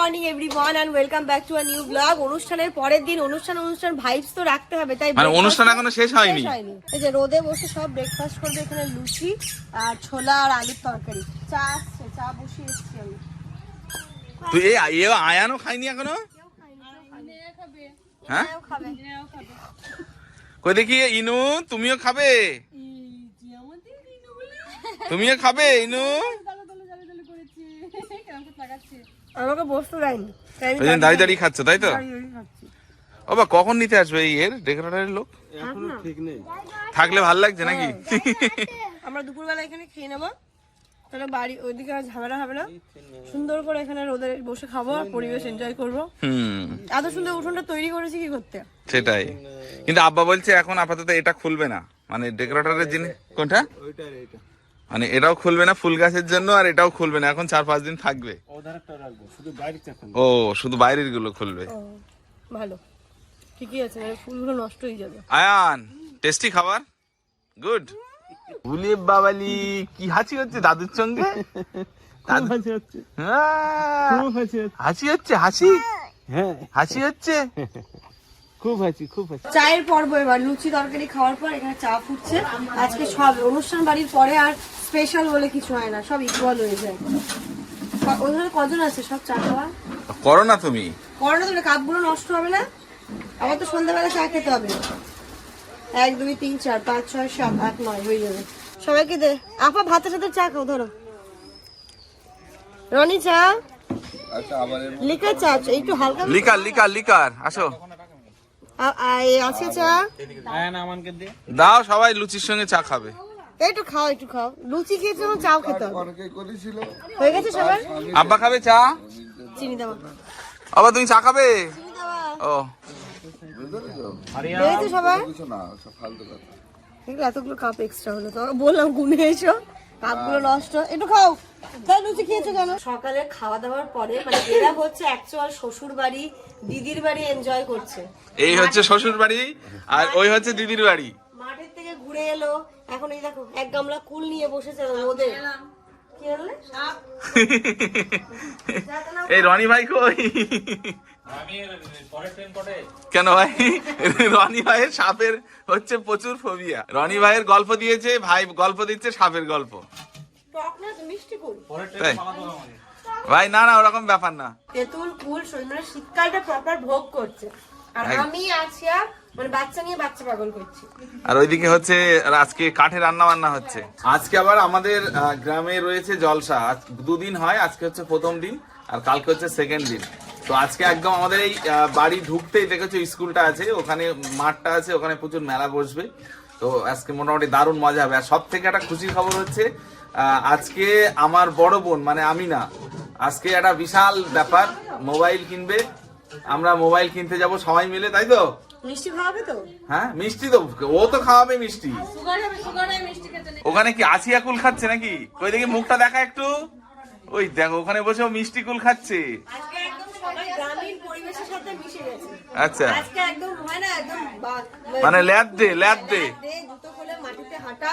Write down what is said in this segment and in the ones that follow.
Morning everyone and welcome back to a new vlog অনুষ্ঠানের পরের দিন অনুষ্ঠান অনুষ্ঠান ভাইবস তো রাখতে হবে তাই মানে অনুষ্ঠান এখনও শেষ হয়নি। এই যে রোদে বসে সব ব্রেকফাস্ট করবে এখানে লুচি আর ছোলা আর আলুর তরকারি। চা আসছে চা বসিয়ে এসছি আমি। তুই এ আয়ানও খাইনি এখনও? হ্যাঁ? খাবে। কই দেখি ইনু তুমিও খাবে? তুমিও খাবে ইনু? আমাকে বসতে দেয়নি। জন্য দাঁড়িয়ে দাঁড়িয়ে খাচ্ছ তাই তো। ও বা কখন নিতে আসবে এই এর? ডেকোরেটরের লোক? থাকলে ভালো লাগছে নাকি? আমরা দুপুরবেলা এখানে খেয়ে নেব। তাহলে বাড়ি ওইদিকে আর ঝামেলা হবে না। সুন্দর করে এখানে রোদে বসে খাব আর পরিবেশ এনজয় করব। হুম। এত সুন্দর উঠোনটা তৈরি করেছি কি করতে? সেটাই। কিন্তু আব্বা বলছে এখন আপাতত এটা খুলবে না। মানে ডেকোরেটরের জিনিস কোনটা? মানে এটাও খুলবে না ফুল গাছের জন্য আর এটাও খুলবে না এখন চার পাঁচ দিন থাকবে। ও শুধু বাইরেরগুলো খুলবে। ভালো। ঠিকই আছে মানে ফুলগুলো নষ্ট হয়ে যাবে। আয়ান টেস্টি খাবার? গুড বুলিয়ে বাবালি কি হাসি হচ্ছে দাদুর সঙ্গে? দাদু- হ্যাঁ। হাসি হচ্ছে হাসি? হ্যাঁ। হাসি হচ্ছে? খুব হাসি খুব হাসি। চায়ের পর্ব এবার লুচি তরকারি খাওয়ার পর এখানে চা ফুটছে। আজকে সব অনুষ্ঠান বাড়ির পরে আর স্পেশাল বলে কিছু হয় না সব ইকুয়াল হয়ে যায়। ওখানে কজন আছে সব চা খাওয়া? করো না তুমি। করো না তোর কাপগুলো নষ্ট হবে না? আবার তো সন্ধ্যাবেলা চা খেতে হবে। এক দুই তিন চার পাঁচ ছয় সাত আট নয় হয়ে যাবে। সবাইকে দে। আপা ভাতের সাথে চা খাও ধরো। রনি চা? লিকার চা একটু হালকা লিকার লিকার লিকার আসো। আ- আ- চা? দে। দাও সবাই লুচির সঙ্গে চা খাবে। একটু খাও একটু খাও। লুচি খেয়েছো না চাও খেতে হয়ে গেছে সবার? আব্বা খাবে চা? চিনি আবার তুমি চা খাবে? ও। এতগুলো কাপ এক্সট্রা হলো তো। বললাম গুনে এসো। কাপগুলো নষ্ট। একটু খাও। তাই লুচি খেয়েছো কেন? সকালে খাওয়া দাওয়ার পরে মানে এরা হচ্ছে অ্যাকচুয়াল শ্বশুর বাড়ি দিদির বাড়ি এনজয় করছে। এই হচ্ছে শ্বশুর বাড়ি আর ওই হচ্ছে দিদির বাড়ি। থেকে ঘুরে এলো। এখন এই দেখো এক গামলা কুল নিয়ে বসেছে কি এই রনি ভাই কই? কেন ভাই? রনি ভাইয়ের সাপের হচ্ছে প্রচুর ফোবিয়া রনি ভাইয়ের গল্প দিয়েছে ভাই গল্প দিচ্ছে সাপের গল্প। না তো মিষ্টি কুল? তাই? ভাই না না ওরকম ব্যাপার না। তেঁতুল কুল শরীর শীতকালটা প্রপার ভোগ করছে। আর আমি আছি আর মানে বাচ্চা নিয়ে বাচ্চা পাগল করছি। আর ওইদিকে হচ্ছে আজকে কাঠে রান্না বান্না হচ্ছে। আজকে আবার আমাদের গ্রামে রয়েছে জলসা। আজ দুদিন হয় আজকে হচ্ছে প্রথম দিন আর কালকে হচ্ছে সেকেন্ড দিন। তো আজকে একদম আমাদের এই বাড়ি ঢুকতেই দেখেছ স্কুলটা আছে ওখানে মাঠটা আছে ওখানে প্রচুর মেলা বসবে। তো আজকে মোটামুটি দারুণ মজা হবে। আর সব থেকে একটা খুশির খবর হচ্ছে আজকে আমার বড় বোন মানে আমি না আজকে একটা বিশাল ব্যাপার মোবাইল কিনবে। আমরা মোবাইল কিনতে যাব সবাই মিলে তাই তো? মিষ্টি খাওয়াবে তো? হ্যাঁ মিষ্টি তো ও তো খাওয়াবে মিষ্টি। ওখানে কি আসিয়া কুল খাচ্ছে নাকি? ওই দেখি মুখটা দেখা একটু। ওই দেখো ওখানে বসে ও মিষ্টি কুল খাচ্ছে। আজকে একদম সবাই গ্রামীণ পরিবেশের সাথে মিশে গেছে। আচ্ছা। আজকে একদম হয় না একদম বা- মানে ল্যাদ দে ল্যাদ দে। দে, জুতো খুলে মাটিতে হাঁটা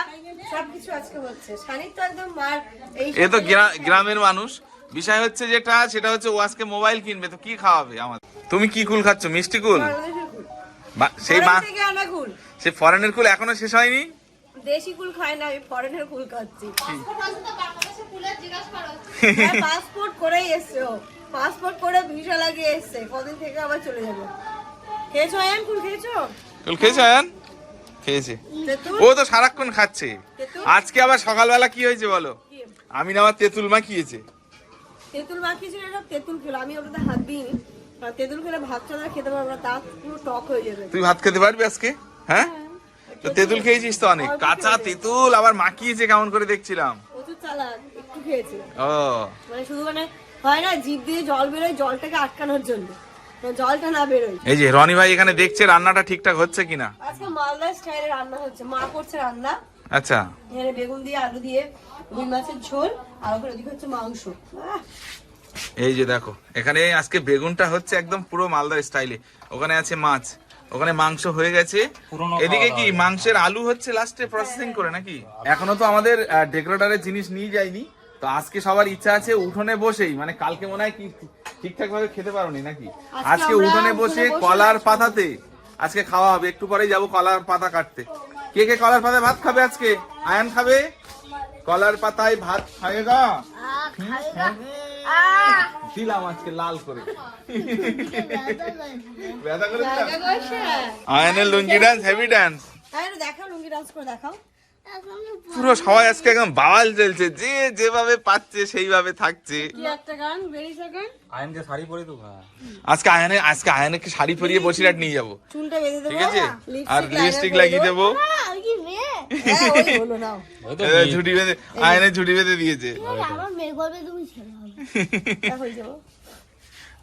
সবকিছু আজকে হচ্ছে। সানির তো একদম মার এই এ তো গ্রা- গ্রামের মানুষ। বিষয় হচ্ছে যেটা সেটা হচ্ছে ও আজকে মোবাইল কিনবে তো কি খাওয়াবে আমার তুমি কি কুল খাচ্ছ মিষ্টি কুল? সেই মা সেই ফরেনের কুল এখনও শেষ হয়নি? দেশি কুল খাই না আমি ফরেনের কুল খাচ্ছি। পাসপোর্ট করেই এসছে ও। পাসপোর্ট করে ভিসা লাগিয়ে এসছে কদিন থেকে আবার চলে যাবে। খেয়েছো আয়ান? কুল খেয়েছো? কুল খেয়েছে আয়ান? খেয়েছে। ও তো সারাক্ষণ খাচ্ছে। আজকে আবার সকালবেলা কি হয়েছে বলো? আমি না আমার তেঁতুল মাখিয়েছে। তেঁতুল মাখিয়েছিল সব তেঁতুল খেলো। আমি ওটাতে হাত দিইনি। তেঁতুল খেলে ভাত খেতে পারব না তা পুরো টক হয়ে যাবে। তুই ভাত খেতে পারবি আজকে? হ্যাঁ? তো তেঁতুল খেয়েছিস তো অনেক। কাঁচা তেঁতুল আবার মাখিয়েছে কেমন করে দেখছিলাম। প্রচুর চালাক একটু খেয়েছে। ও। মানে শুধু মানে হয় না জিভ দিয়ে জল বেরোয় জলটাকে আটকানোর জন্য। জলটা না বেরোয়। এই যে রনি ভাই এখানে দেখছে রান্নাটা ঠিকঠাক হচ্ছে কিনা। আজকে মালদা স্টাইলে রান্না হচ্ছে। মা করছে রান্না। আচ্ছা। এখানে বেগুন দিয়ে আলু দিয়ে রুই মাছের ঝোল আর ওখানে ওদিকে হচ্ছে মাংস। এই যে দেখো এখানে আজকে বেগুনটা হচ্ছে একদম পুরো মালদার স্টাইলে ওখানে আছে মাছ ওখানে মাংস হয়ে গেছে। এদিকে কি মাংসের আলু হচ্ছে লাস্টে প্রসেসিং করে নাকি? এখনও তো আমাদের ডেকোরেটরের জিনিস নিয়ে যায়নি। তো আজকে সবার ইচ্ছা আছে উঠোনে বসেই মানে কালকে মনে হয় কি ঠিকঠাক ভাবে খেতে পারোনি নাকি? আজকে উঠোনে বসে কলার পাতাতে আজকে খাওয়া হবে একটু পরেই যাব কলার পাতা কাটতে। কে কে কলার পাতায় ভাত খাবে আজকে? আয়ান খাবে? কলার পাতায় ভাত খাবে গা। দিলাম আজকে লাল করে। ব্যথা করে দিলাম আয়নের লুঙ্গি ডান্স হেভি ডান্স দেখাও লুঙ্গি ডান্স করে দেখাও। পুরো সবাই আজকে একদম বাওয়াল চলছে যে যেভাবে পাচ্ছে সেইভাবে থাকছে। কি একটা গান বেরিয়েছে গান আয়নকে শাড়ি পরে তো আজকে আয়নে আজকে আয়নকে শাড়ি পরিয়ে বসিরহাট নিয়ে যাব। চুলটা বেঁধে দেবো ঠিক আছে? আর লিপস্টিক লাগিয়ে দেবো। হ্যাঁ, ঝুটি বেঁধে আয়নে ঝুটি বেঁধে দিয়েছে। আমার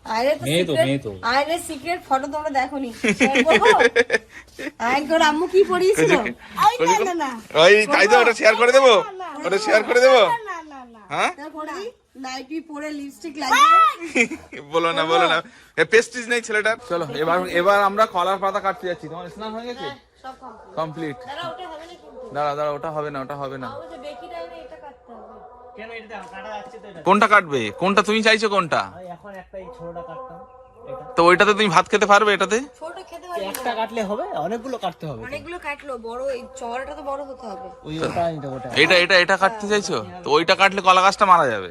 মেয়ে তা হয়ে মেয়ে তো। আয়নের সিক্রেট ফটো তোমরা দেখোনি। Share করব? আম্মু কি পরিয়েছিল দেখো। ওই তাই তো ওটা শেয়ার করে দেবো। ওটা শেয়ার করে দেবো। না না না হ্যাঁ? তা করে দিই নাইটি পরে লিপস্টিক লাগিয়ে। বলো না বলো না। পেস্টিজ নেই ছেলেটার চলো এবার এবার আমরা কলার পাতা কাটতে যাচ্ছি। তোমার স্নান হয়ে গেছে? কমপ্লিট দাঁড়া, ওটা হবে না কিন্তু। দাঁড়া দাঁড়া ওটা হবে না ওটা হবে না। কোনটা কাটবে? কোনটা তুমি চাইছো কোনটা? এখন একটা এই ছোটটা কাটতাম তো ওইটাতে তুমি ভাত খেতে পারবে এটাতে? ছোট খেতে পারবি একটা কাটলে হবে অনেকগুলো কাটতে হবে। অনেকগুলো কাটলো বড় এই চওড়াটা তো বড় হতে হবে। এটা এটা এটা এটা কাটতে চাইছো? তো ওইটা কাটলে কলা গাছটা মারা যাবে।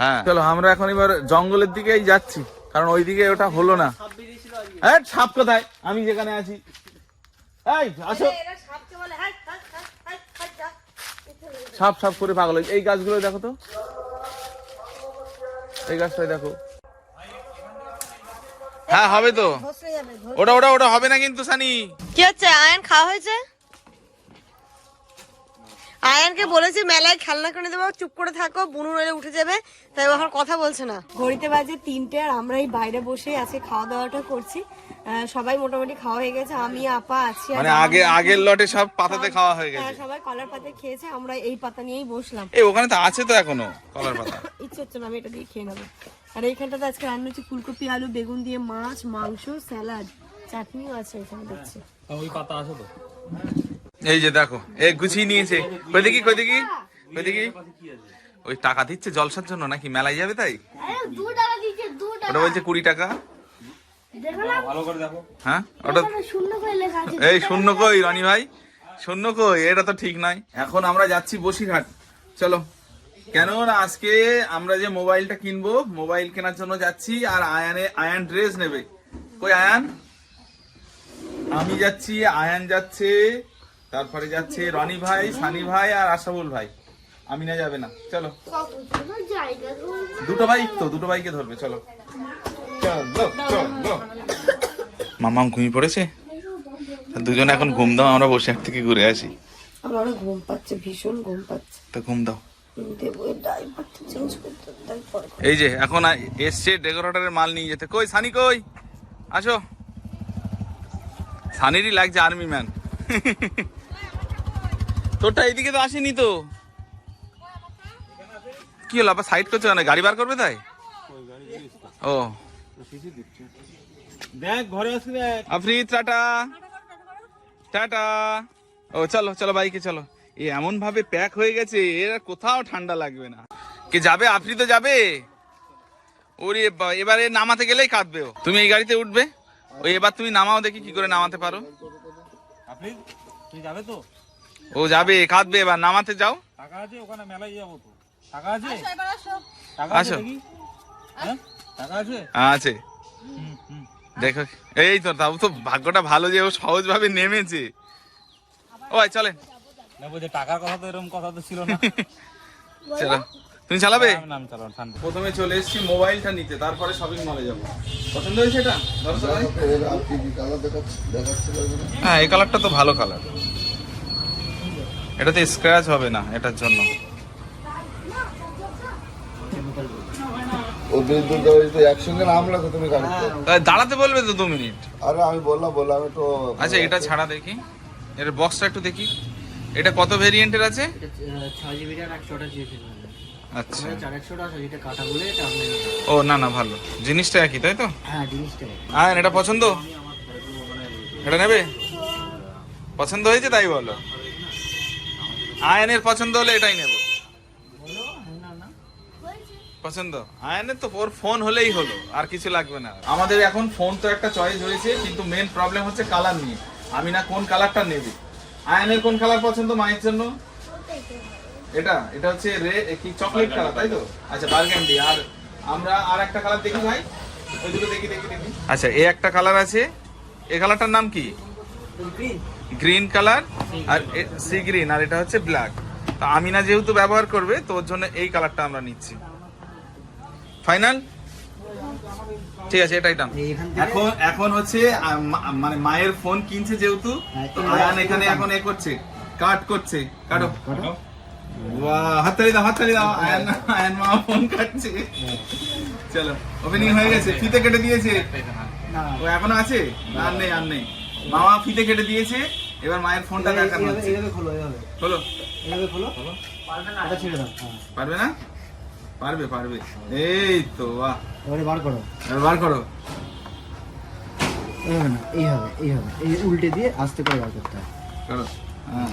হ্যাঁ। চলো আমরা এখন এবার জঙ্গলের দিকেই যাচ্ছি কারণ ওইদিকে ওটা হলো না। হ্যাঁ সাপ কোথায়? আমি যেখানে আছি। এই আসো। সাপ সাপ করে পাগল হয়েছে। এই গাছগুলো দেখো তো। এই গাছটাই দেখো। হ্যাঁ হবে তো। ওটা ওটা ওটা হবে না কিন্তু সানি। কি হচ্ছে? আয়ন খাওয়া হয়েছে? আয়ানকে বলেছি মেলায় খেলনা কিনে দেবো চুপ করে থাকো বুনু নইলে উঠে যাবে। তাই এখন কথা বলছে না। ঘড়িতে বাজে তিনটে আর আমরা এই বাইরে বসে আজকে খাওয়া দাওয়াটা করছি। আহ, সবাই মোটামুটি খাওয়া হয়ে গেছে আমি আপা আছি আর মানে আগে আগের লটে সব পাতাতে খাওয়া হয়ে হ্যাঁ, গেছে সবাই কলার পাতা খেয়েছে আমরা এই পাতা নিয়েই বসলাম। এই ওখানে তো আছে তো এখনও কলার পাতা। ইচ্ছে হচ্ছে না আমি এটা দিয়ে খেয়ে নেব। আর এইখানটাতে আজকে রান্না হচ্ছে ফুলকপি আলু বেগুন দিয়ে মাছ মাংস স্যালাড চাটনিও আছে এখানে দেখছি। ওই পাতা আছে তো। এই যে দেখো, এ গুছিয়ে নিয়েছে। কই দেখি কই দেখি কই দেখি। ওই টাকা দিচ্ছে জলসার জন্য নাকি? মেলায় যাবে তাই? ওটা বলছে কুড়ি টাকা। হ্যাঁ? ওটা এই, শূন্য কই, রনি ভাই? শূন্য কই? এটা তো ঠিক নয় এখন আমরা যাচ্ছি বসিরহাট। চলো। কেন না আজকে আমরা যে মোবাইলটা কিনবো, মোবাইল কেনার জন্য যাচ্ছি আর আয়ানে আয়ান ড্রেস নেবে। কই আয়ান? আমি যাচ্ছি, আয়ান যাচ্ছে তারপরে যাচ্ছে রনি ভাই সানি ভাই আর আশাবুল ভাই। আমিনা যাবে না চলো। দুটো বাইক তো দুটো বাইকে ধরবে চলো। চলো চলো। মামাম ঘুমিয়ে পড়েছে? দুজন এখন ঘুম দাও আমরা বসে এক থেকে ঘুরে আসি। আমার ঘুম পাচ্ছে ভীষণ ঘুম পাচ্ছে। তো ঘুম দাও। এই যে এখন এসছে ডেকোরেটরের মাল নিয়ে যেতে। কই সানি কই? আসো। সানিরই লাগছে আর্মি ম্যান তোরটা এইদিকে তো আসেনি তো। কি হলো আবার সাইড করছে কেন গাড়ি বার করবে তাই? ও। দেখ ঘরে আসবি দেখ। টাটা। টাটা। ও চলো চলো বাইকে চলো। এ এমন ভাবে প্যাক হয়ে গেছে এর কোথাও ঠান্ডা লাগবে না। কে যাবে? আফরিদ যাবে? ওরে এবারে নামাতে গেলেই কাঁদবে তুমি এই গাড়িতে উঠবে। ওই এবার তুমি নামাও দেখি কি করে নামাতে পারো। আপনি? তুই যাবে তো? ও যাবে কাঁদবে এবার নামাতে যাও। টাকা আছে ওখানে মেলায় যাব তো। টাকা আছে? টাকা আছে। হ্যাঁ? টাকা দেখো এই তো তাও তো ভাগ্যটা ভালো যে ও সহজ ভাবে নেমেছে। ও ভাই চলে না বলছে টাকার কথা তো এরকম কথা তো ছিল না। চলো। তুমি চালাবে? নাম চালান শান্তি প্রথমে চলে এসেছি মোবাইলটা নিতে তারপরে শপিং মলে যাব। পছন্দ হয়েছে এটা? ধরো সবাই। হ্যাঁ এই কালারটা তো ভালো কালার এটাতে স্ক্র্যাচ হবে না এটার জন্য। গাড়িতে। দাঁড়াতে বলবে তো দু মিনিট। আরে আমি বললাম বললাম আমি তো আচ্ছা এটা ছাড়া দেখি। এর বক্সটা একটু দেখি। এটা কত ভেরিয়েন্টের আছে? আচ্ছা। ও না না ভালো। জিনিসটা একই তাই তো? হ্যাঁ আয়ন এটা পছন্দ? এটা নেবে? পছন্দ হয়েছে তাই বলো। আয়নের পছন্দ হলে এটাই নেব। পছন্দ? আয়নের তো ওর ফোন হলেই হলো আর কিছু লাগবে না। আমাদের এখন ফোন তো একটা চয়েস হয়েছে কিন্তু মেন প্রবলেম হচ্ছে কালার নিয়ে। আমি না কোন কালারটা নেবে। আয়নের কোন কালার পছন্দ মায়ের জন্য? এটা এটা হচ্ছে রে কি চকলেট কালার তাই তো? আচ্ছা বার্গেন্ডি আর আমরা আর একটা কালার দেখি ভাই। ওই দুটো দেখি দেখি দেখি। আচ্ছা এই একটা কালার আছে। এই কালারটার নাম কি? গ্রিন কালার আর সি গ্রিন আর এটা হচ্ছে ব্ল্যাক তো আমিনা যেহেতু ব্যবহার করবে তো ওর জন্য এই কালারটা আমরা নিচ্ছি। ফাইনাল ঠিক আছে এটাই দাম এখন এখন হচ্ছে মা- মানে মায়ের ফোন কিনছে যেহেতু তো আয়ান এখানে এখন এ করছে কাট করছে। কাটো। বাহ হাততালি দাও হাততালি দাও আয়ান আয়ান মা ফোন কাটছে। চলো ওপেনিং হয়ে গেছে। ফিতে কেটে দিয়েছে। না ও এখনও আছে? না, আর নেই আর নেই। মামা ফিতে কেটে দিয়েছে। এবার মায়ের ফোনটা দেখানো হচ্ছে। এইভাবে খোলো এইভাবে। হলো এইভাবে খোলো? এটা ছেড়ে দাও। হ্যাঁ। পারবে না? পারবে পারবে। এই তো বাহ। এবারে বার করো। এবার বার করো। না এইভাবে এইভাবে এই উল্টে দিয়ে আস্তে করে বার করতে হবে। করো। হ্যাঁ।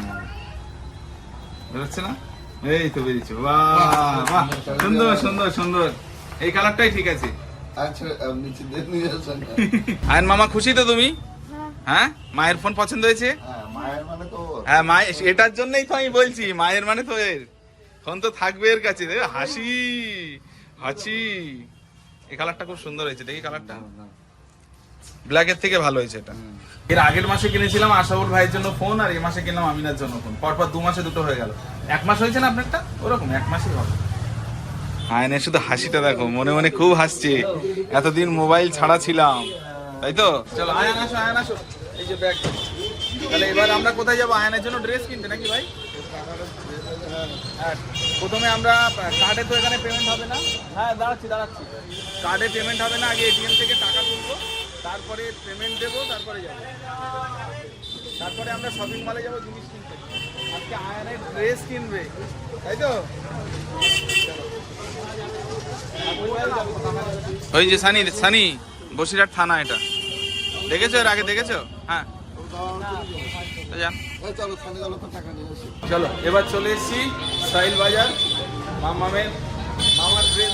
বেরোচ্ছে না? এই তো বেরিয়েছে। বাহ বাহ। সুন্দর সুন্দর সুন্দর। এই কালারটাই ঠিক আছে। আচ্ছা আয়ন মামা খুশি তো তুমি? হ্যাঁ। মায়ের ফোন পছন্দ হয়েছে? হ্যাঁ মায়ের মানে। হ্যাঁ মায়ের এটার জন্যই তো আমি বলছি মায়ের মানে তো এর। ফোন তো থাকবে এর কাছে। হাসি হাসি। এই কালারটা খুব সুন্দর হয়েছে দেখি কালারটা ব্ল্যাকের থেকে ভালো হয়েছে এটা। এর আগের মাসে কিনেছিলাম আশাউল ভাইয়ের জন্য ফোন আর এই মাসে কিনলাম আমিনার জন্য ফোন পরপর দু মাসে দুটো হয়ে গেল। এক মাস হয়েছে না আপনারটা? ওরকম এক মাসই হবে। আয়নের শুধু হাসিটা দেখো মনে মনে খুব হাসছে। এতদিন মোবাইল ছাড়া ছিলাম তাই তো? চলো আয়ান আসো আয়ান আসো। এই যে ব্যাগ। তাহলে এবার আমরা কোথায় যাব? আয়নের জন্য ড্রেস কিনতে নাকি ভাই? হ্যাঁ, প্রথমে আমরা কার্ডে তো এখানে পেমেন্ট হবে না? হ্যাঁ দাঁড়াচ্ছি দাঁড়াচ্ছি। কার্ডে পেমেন্ট হবে না আগে এটিএম থেকে টাকা তুলবো। তারপরে পেমেন্ট দেবো তারপরে যাব। তারপরে আমরা শপিং মলে যাব জিনিস কিনতে। আজকে আয়নের ড্রেস কিনবে তাই তো? ওই যে সানি সানি বসিরহাট থানা এটা। দেখেছ এর আগে দেখেছ? হ্যাঁ। চলো সামনে গেলো তো টাকা নিয়ে আসি। চলো এবার চলে এসেছি সাইল বাজার মামামের মামার ড্রেস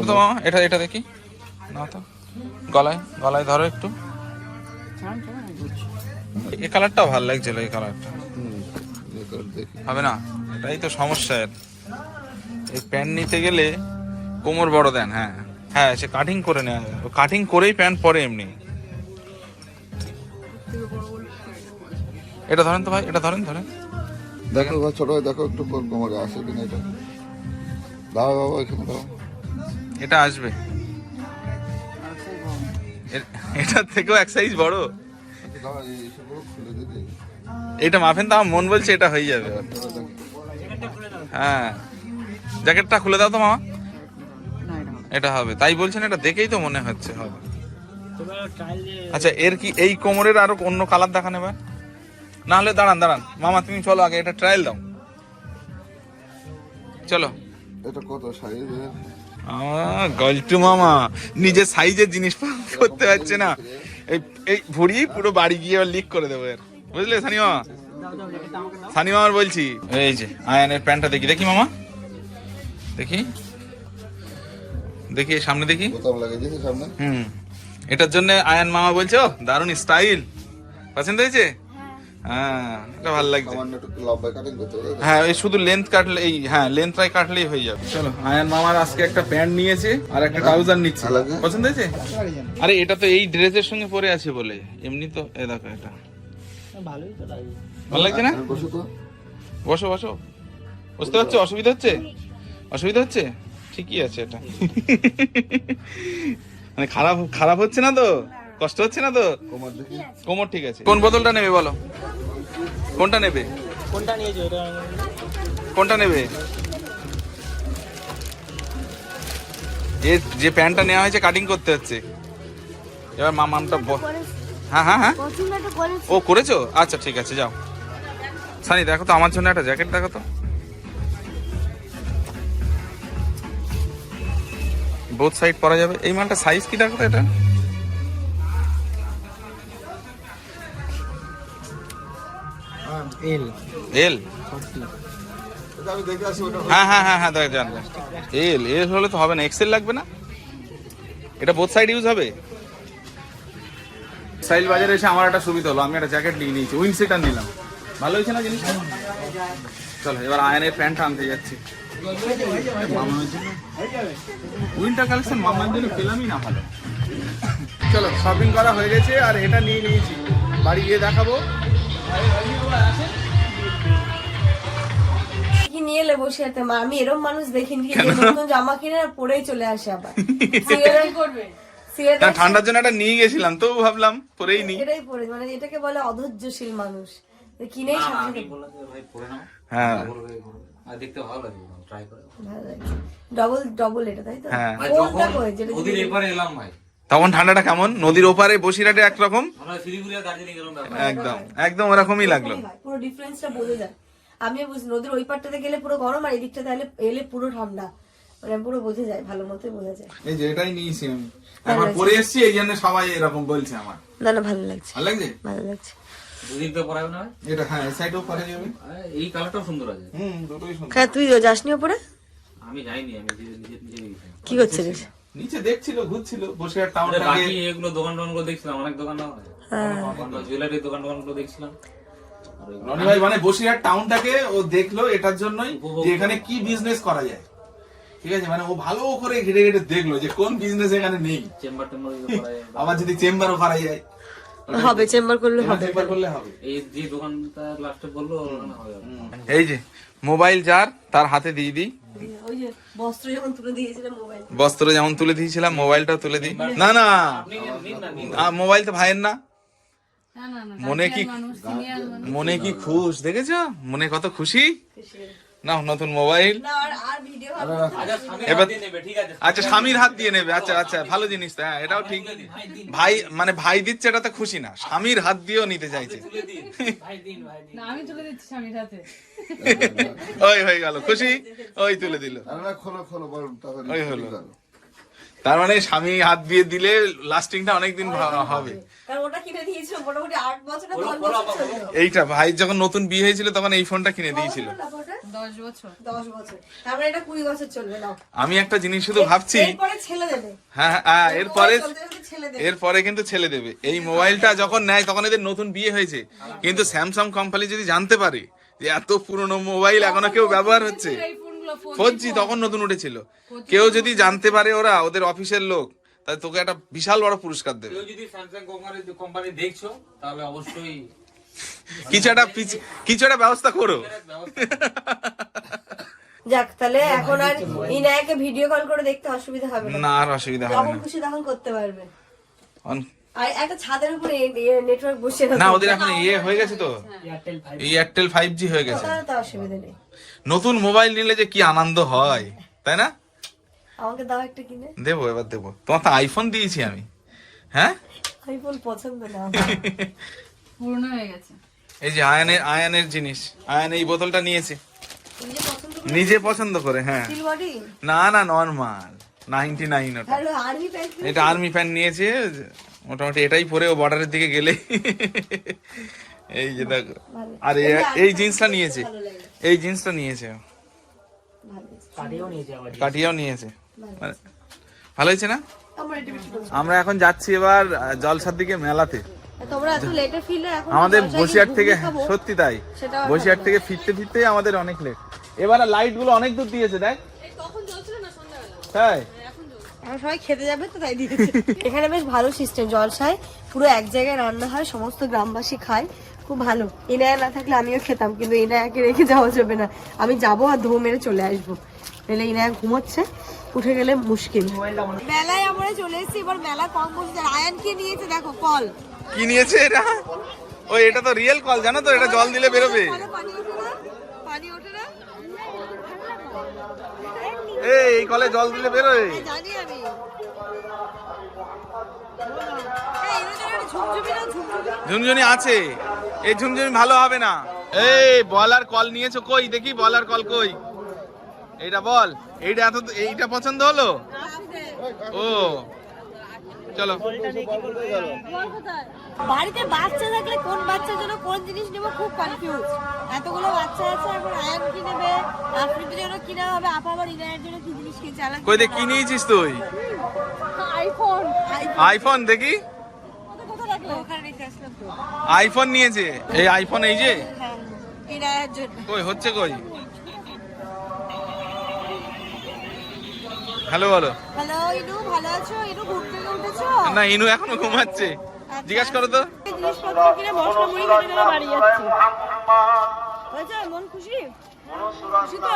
তো মামা এটা এটা দেখি। না তো। গলায় গলায় ধরো একটু। এই কালারটাও ভালো লাগছিল এই কালারটা। হবে না? এটাই তো সমস্যা এর। এই প্যান্ট নিতে গেলে কোমর বড় দেন হ্যাঁ। হ্যাঁ সে কাটিং করে নেয় কাটিং করেই প্যান্ট পরে এমনি। এটা ধরেন তো ভাই এটা ধরেন ধরেন। দেখো এবার ছোট ভাই দেখো একটু কোমরে আসে কিনা এটা। দাও বাবা এখানে দাও। এটা আসবে। এটার থেকেও এক সাইজ বড়। এটা মাফেন তো আমার মন বলছে এটা হয়ে যাবে। হ্যাঁ। জ্যাকেটটা খুলে দাও তো মামা। এটা হবে। তাই বলছেন এটা দেখেই তো মনে হচ্ছে হবে। আচ্ছা এর কি এই কোমরের আরও অন্য কালার দেখান এবার? না হলে দাঁড়ান দাঁড়ান। মামা তুমি চলো আগে এটা ট্রায়াল দাও। চলো। এটা কত সাইজ গল্টু মামা। নিজের সাইজের জিনিস করতে পারছে না। এই এই ভুড়ি পুরো বাড়ি গিয়ে লিক করে দেবো এর। বুঝলে সানি মামা দাও দাও এটা আমাকে দাও সানি মামার বলছি এই যে আয়ানের প্যান্টটা দেখি দেখি মামা। দেখি। দেখি সামনে দেখি। হুম। এটার জন্য আয়ান মামা বলছো দারুণ স্টাইল পছন্দ হয়েছে? হ্যাঁ এটা ভালো লাগছে। হ্যাঁ এই শুধু লেন্থ কাটলে এই হ্যাঁ লেন্থটাই কাটলেই হয়ে যাবে। চলো আয়ান মামার আজকে একটা প্যান্ট নিয়েছে আর একটা ট্রাউজার নিচ্ছে। পছন্দ হয়েছে? আরে এটা তো এই ড্রেসের সঙ্গে পরে আছে বলে এমনি তো এ দেখো এটা। ভালোই তো লাগে। ভালো লাগছে না? বসো বসো বসো। বুঝতে পারছ? অসুবিধা হচ্ছে? অসুবিধা হচ্ছে? ঠিকই আছে এটা। মানে খারাপ খারাপ হচ্ছে না তো? কষ্ট হচ্ছে না তো? কোমর ঠিক আছে। কোন বোতলটা নেবে বলো? কোনটা নেবে? কোনটা নেবে? এ যে প্যান্টটা নেওয়া হয়েছে কাটিং করতে হচ্ছে। এবার মামামটা ব- হ্যাঁ হ্যাঁ হ্যাঁ। ও করেছ? আচ্ছা ঠিক আছে যাও। সানি দেখো তো আমার জন্য একটা জ্যাকেট দেখো তো। বোথ সাইড পরা যাবে। এই মালটা সাইজ কি দেখো তো এটা? এল এল হ্যাঁ হ্যাঁ হ্যাঁ হ্যাঁ দেখ জান এল এল হলে তো হবে না এক্সেল লাগবে না? এটা বোথ সাইড ইউজ হবে? সাইল বাজারে এসে আমার একটা সুবিধা হলো আমি একটা জ্যাকেট নিয়ে নিয়েছি উইন্ড সিটার নিলাম। ভালো হয়েছে না জিনিসটা? চলো এবার আয়নের প্যান্ট আনতে যাচ্ছি। উইন্টার কালেকশন মামার জন্য পেলামই না ভালো। চলো শপিং করা হয়ে গেছে আর এটা নিয়ে নিয়েছি। বাড়ি গিয়ে দেখাবো। নিয়ে এলে বসে আছে মা। আমি এরকম মানুষ দেখিনি। নতুন জামা কিনে আর পরেই চলে আসে আবার। সিগারেট করবে? না ঠান্ডার জন্য একটা নিয়ে গেছিলাম তো ভাবলাম পরেই নি এটাই পরে। মানে এটাকে বলে অধৈর্যশীল মানুষ। কিনেই সাথে সাথে হ্যাঁ। দেখতে ভালো লাগে ট্রাই করে। ডবল ডবল এটা তাই তো? হ্যাঁ। ওদিন এপারে এলাম ভাই। তখন ঠান্ডাটা কেমন? নদীর ওপারে বসিরহাটে একরকম? একদম। একদম ওরকমই লাগল। পুরো ডিফারেন্সটা বোঝা যায়। আমিও বুঝি নদীর ওই পারটাতে গেলে পুরো গরম আর এই দিকটাতে এলে এলে পুরো ঠান্ডা। মানে পুরো বোঝা যায় ভালো মতোই বোঝা যায়। এই যে এটাই নিয়েছি আমি। আমার পরে এসছি এই জন্য সবাই এরকম বলছে আমার। না না ভালো লাগছে। ভালো লাগছে? ভালো লাগছে। দুদিন তো পরাবে না এটা হ্যাঁ এই সাইডেও পরে যাবে এই কালারটাও সুন্দর আছে। হুম দুটোই সুন্দর। হ্যাঁ তুই যাসনি ওপরে? আমি যাইনি আমি নিজে নিজে নিজে কি করছে রে নিচে দেখছিল ঘুরছিল বসে আর টাউনটাকে বাকি এগুলো দোকান টোকানগুলো দেখছিলাম অনেক দোকান জুয়েলারি দোকান টোকানগুলো দেখছিলাম। রনি ভাই মানে বসিরহাট টাউনটাকে ও দেখল এটার জন্যই যে এখানে কি বিজনেস করা যায়। ঠিক আছে মানে ও ভালো করে ঘেটে ঘেটে দেখল যে কোন বিজনেস এখানে নেই। চেম্বার টেম্বার। আবার যদি চেম্বারও করা যায়। হবে চেম্বার করলে হবে। চেম্বার করলে হবে। এই যে দোকানটা লাস্টে বলল হবে। এই যে মোবাইল যার তার হাতে দিয়ে দিই। বস্ত্র যেমন তুলে দিয়েছিলাম মোবাইলটাও তুলে দিই। না না। মোবাইল তো ভাইয়ের না। মনে কি মনে কি খুশ দেখেছ? মনে কত খুশি। না নতুন মোবাইল। এবার নেবে ঠিক আছে আচ্ছা স্বামীর হাত দিয়ে নেবে। আচ্ছা আচ্ছা ভালো জিনিস তো হ্যাঁ এটাও ঠিক। ভাই মানে ভাই দিচ্ছে এটা তো খুশি না। স্বামীর হাত দিয়েও নিতে চাইছে। না আমি তুলে দিচ্ছি স্বামীর হাতে। ওই হয়ে গেল খুশি? ওই তুলে দিল। ওই হলো। তার মানে স্বামী হাত দিয়ে দিলে লাস্টিংটা অনেকদিন হবে। এইটা ভাই যখন নতুন বিয়ে হয়েছিল তখন এই ফোনটা কিনে দিয়েছিল। দশ বছর। দশ বছর। তারপরে এটা কুড়ি বছর চলবে না আমি একটা জিনিস শুধু ভাবছি। এরপরে ছেলে দেবে। হ্যাঁ হ্যাঁ, হ্যাঁ এরপরে এরপরে কিন্তু ছেলে দেবে। এই মোবাইলটা যখন নেয় তখন এদের নতুন বিয়ে হয়েছে। কিন্তু স্যামসাং কোম্পানি যদি জানতে পারে যে এত পুরনো মোবাইল এখনও কেউ ব্যবহার হচ্ছে এই ফোর জি তখন নতুন উঠেছিল। কেউ যদি জানতে পারে ওরা ওদের অফিসের লোক তাহলে তোকে একটা বিশাল বড় পুরস্কার দেবে। যদি স্যামসাং কোম্পানি কোম্পানি দেখছ তাহলে অবশ্যই কিছু একটা কিছু একটা ব্যবস্থা করো। যাক তাহলে এখন আর ইনায়াকে ভিডিও কল করে দেখতে অসুবিধা হবে না। আর অসুবিধা হবে না। খুশি তখন করতে পারবে। আর একটা ছাদের উপরে নেটওয়ার্ক বসে না ওদের এখন ইয়ে হয়ে গেছে তো। এয়ারটেল ফাইভ জি হয়ে গেছে। তো অসুবিধা নেই। নতুন মোবাইল নিলে যে কি আনন্দ হয় তাই না? আমাকে দাও একটা কিনে। দেবো এবার দেবো। তোমার তো আইফোন দিয়েছি আমি। হ্যাঁ? আইফোন পছন্দ না। পুরনো হয়ে গেছে। এই যে আয়নের আয়নের জিনিস। আয়ন এই বোতলটা নিয়েছে। নিজে পছন্দ করে? হ্যাঁ। না না নর্মাল। নাইনটি নাইন ওটা। আর আর্মি প্যান্ট এটা আর্মি প্যান্ট নিয়েছে। মোটামুটি এটাই পরে ও বর্ডারের দিকে গেলে। এই যে দেখো। আর এই জিন্সটা নিয়েছে। এই জিন্সটা নিয়েছে। কাটিয়াও নিয়েছে মানে, ভালো হয়েছে না? আমার এখন যাচ্ছি এবার জলসার দিকে মেলাতে। তোমরা এত লেটে ফিরলে এখন আমাদের গিয়ে থেকে সত্যি তাই। বসিরহাট থেকে ফিরতে ফিরতেই আমাদের অনেক লেট এবার লাইটগুলো অনেক দূর দিয়েছে দেখ। তাই। এখন সবাই খেতে যাবে তো তাই দিয়েছে। এখানে বেশ ভালো সিস্টেম জলসায় পুরো এক জায়গায় রান্না হয় সমস্ত গ্রামবাসী খায়। খুব ভালো। ইনায়া না থাকলে আমিও খেতাম কিন্তু ইনায়াকে রেখে যাওয়া যাবে না। আমি যাব আর ধো মেরে চলে আসব। তাহলে ইনায়া ঘুমোচ্ছে। উঠে গেলে মুশকিল। মেলায় আমরা চলে এসেছি এবার মেলা কম বসে আয়ান কি নিয়েছে দেখো কল কি নিয়েছে এটা? ওই এটা তো রিয়েল কল জানো তো? এটা জল দিলে বেরোবে। পানি ওঠে না? এই এই কলে জল দিলে বেরোয় জানি আমি। একটা ঝুমঝুমি ঝুনঝুনি আছে। এই ঝুনঝুনি ভালো হবে না। এই বলার কল নিয়েছো কই? দেখি বলার কল কই? এইটা বল। এইটা এত এইটা পছন্দ হলো? ও। চলো। বাড়িতে বাচ্চা থাকলে কোন বাচ্চার জন্য কোন জিনিস নেব খুব কনফিউজ এতগুলো বাচ্চা আছে এখন আয়ান কি নেবে? আফ্রিদের জন্য কি নেওয়া হবে? আপা আবার ইনায়ের জন্য কি জিনিস কিনছে আলাদা কই দেখ কি নিয়েছিস তুই? আইফোন আইফোন দেখি। আইফোন নিয়েছে? এই আইফোন এই যে? হ্যাঁ কই হচ্ছে কই? হ্যালো বলো হ্যালো ইনু ভালো আছো ইনু ঘুম থেকে উঠেছো না ইনু এখনও ঘুমাচ্ছে জিজ্ঞাসা করো তো জিনিসপত্র কিনে মশলা মুড়ি কেটে কেটে বাড়ি যাচ্ছি হয়েছে মন খুশি খুশি তো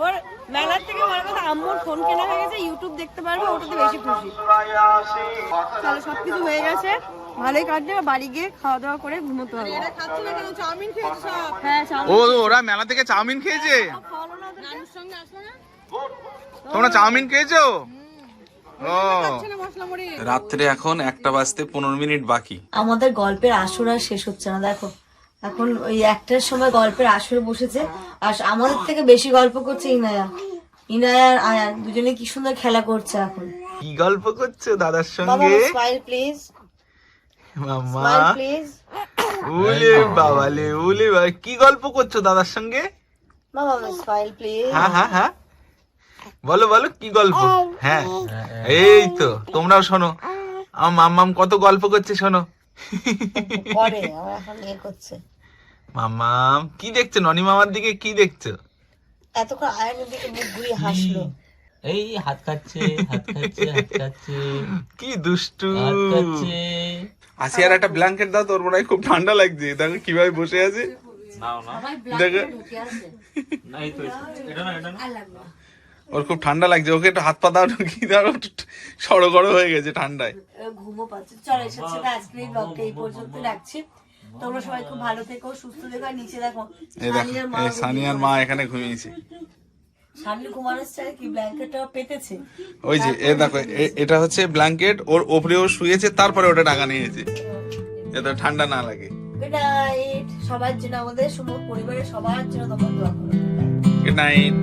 ওর মেলার থেকে বড় কথা আম্মুর ফোন কেনা হয়ে গেছে ইউটিউব দেখতে পারবে ওটাতে বেশি খুশি তাহলে সবকিছু হয়ে গেছে ভালোই কাটবে বাড়ি গিয়ে খাওয়া দাওয়া করে ঘুমোতে হবে খাচ্ছি না কেন চাউমিন খেয়েছে হ্যাঁ ও ওরা মেলা থেকে চাউমিন খেয়েছে না সঙ্গে আসলো না তোমরা চাউমিন খেয়েছো? ও। রাত্রে এখন একটা বাজতে পনেরো মিনিট বাকি। আমাদের গল্পের আসর আর শেষ হচ্ছে না দেখো। এখন ওই একটার সময় গল্পের আসরে বসেছে আর আমাদের থেকে বেশি গল্প করছে ইনায়া। ইনায়া আর আয়ান দুজনে কি সুন্দর খেলা করছে এখন। কি গল্প করছ দাদার সঙ্গে? স্মাইল প্লিজ মামা স্মাইল প্লিজ উলে বাবালে উলে বাবা কি গল্প করছ দাদার সঙ্গে? বাবা স্মাইল প্লিজ হ্যাঁ হ্যাঁ হ্যাঁ। বলো বলো কি গল্প? হ্যাঁ এই তো তোমরাও শোনো। আমার মাম্মাম কত গল্প করছে শোনো। মাম্মাম কি দেখছ? ননি মামার দিকে কি দেখছ? এতক্ষণ আয়ানের দিকে মুখ ঘুরিয়ে হাসলো। এই হাত খাচ্ছে হাত খাচ্ছে হাত খাচ্ছে কি দুষ্টু। আসিয়ার একটা ব্ল্যাঙ্কেট দাও তোর মনে হয় খুব ঠান্ডা লাগছে। দেখো কীভাবে বসে আছে। নাও না দেখো। না এই তো এটা না এটা না। ওর খুব ঠান্ডা লাগছে। ওকে একটু হাত পা দাও ঢুকিয়ে দাও সড়ো গড়ো হয়ে গেছে ঠান্ডায়। ঘুমো পাচ্ছে। চলো এসব সাথে আজকে এই ব্লগটা এই পর্যন্ত রাখছি। তোমরা সবাই খুব ভালো থেকো সুস্থ থেকো আর নিচে দেখো এই সানিয়ার মা এই সানিয়ার মা এখানে ঘুমিয়েছে। সামনে ঘুমানোর স্টাইল কি ব্ল্যাঙ্কেটটা পেতেছে? ওই যে এ দেখো এটা হচ্ছে ব্ল্যাঙ্কেট ওর ওপরে ও শুয়েছে তারপরে ওটা টাকা নিয়েছে। যাতে ঠান্ডা না লাগে। গুড নাইট সবার জন্য আমাদের পরিবারের সবার জন্য তোমার দোয়া করো। Good night